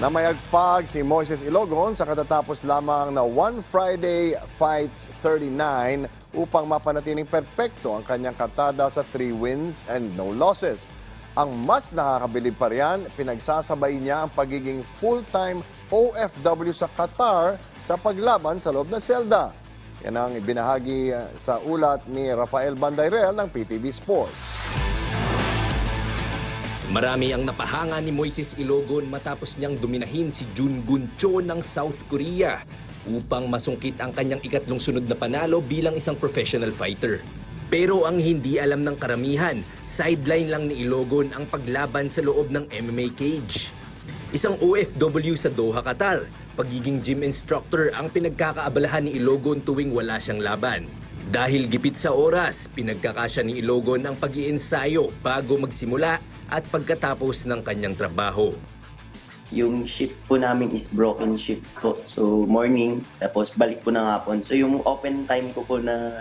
Namayagpag si Moises Ilogon sa katatapos lamang na One Friday Fights 39 upang mapanatiling perpekto ang kanyang katada sa 3 wins and no losses. Ang mas nakakabilib pa riyan, pinagsasabay niya ang pagiging full-time OFW sa Qatar sa paglaban sa loob ng selda. Yan ang ibinahagi sa ulat ni Rafael Bandayrel ng PTV Sports. Marami ang napahanga ni Moises Ilogon matapos niyang dominahin si Jun Gun Cho ng South Korea upang masungkit ang kanyang ikatlong sunod na panalo bilang isang professional fighter. Pero ang hindi alam ng karamihan, sideline lang ni Ilogon ang paglaban sa loob ng MMA cage. Isang OFW sa Doha, Qatar, pagiging gym instructor ang pinagkakaabalahan ni Ilogon tuwing wala siyang laban. Dahil gipit sa oras, pinagkakasya ni Ilogon ang pag iensayo bago magsimula at pagkatapos ng kanyang trabaho. Yung shift po namin is broken shift po. So, morning, tapos balik po ng hapon. So, yung open time ko po na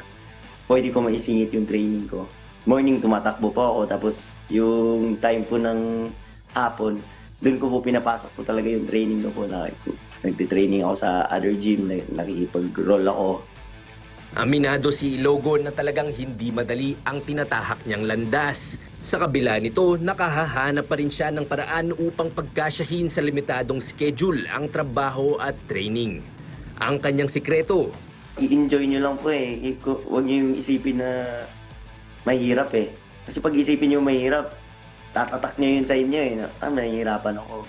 pwede ko maisingit yung training ko. Morning, tumatakbo po ako. Tapos, yung time po ng hapon, doon ko po pinapasok po talaga yung training ko po. Na, nagtitraining ako sa other gym, na- nakikipag-roll ako. Aminado si Ilogon na talagang hindi madali ang tinatahak niyang landas. Sa kabila nito, nakahahanap pa rin siya ng paraan upang pagkasyahin sa limitadong schedule ang trabaho at training. Ang kanyang sikreto, i-enjoy nyo lang po eh. Huwag nyo yung isipin na mahirap eh. Kasi pag isipin nyo mahirap, tatatak nyo yun sa inyo eh. Ah, nahihirapan ako.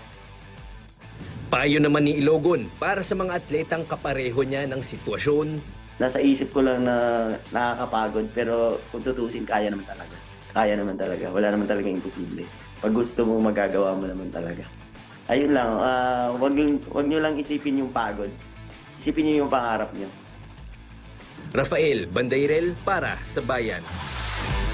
payo naman ni Ilogon para sa mga atletang kapareho niya ng sitwasyon Nasa isip ko lang na nakakapagod pero kung tutusin, kaya naman talaga. Kaya naman talaga. Wala naman talaga imposible. Pag gusto mo, magagawa mo naman talaga. Ayun lang, ah, wag, wag nyo lang isipin yung pagod. Isipin nyo yung pangarap nyo. Rafael Bandairel para sa Bayan.